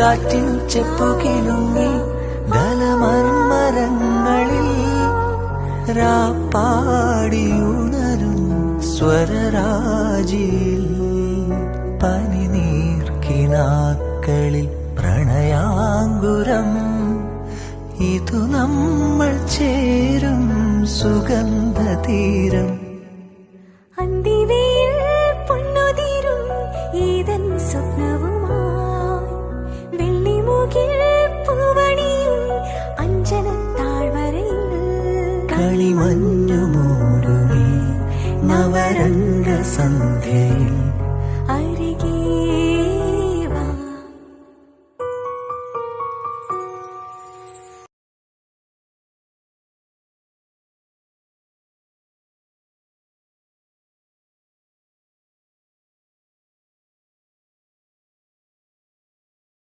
കാറ്റിൽ ചെപ്പുകിലുങ്ങി ദലമർമരങ്ങളിൽ രാപ്പാടിയുണരും സ്വരരാജിയിൽ പനിനീർക്കിനാക്കളിൽ പ്രണയാങ്കുരം. ഇതു നമ്മൾ ചേരും സുഗന്ധതീരം. കളിമഞ്ഞു മൂടുമീ നവരംഗ സന്ധ്യയിൽ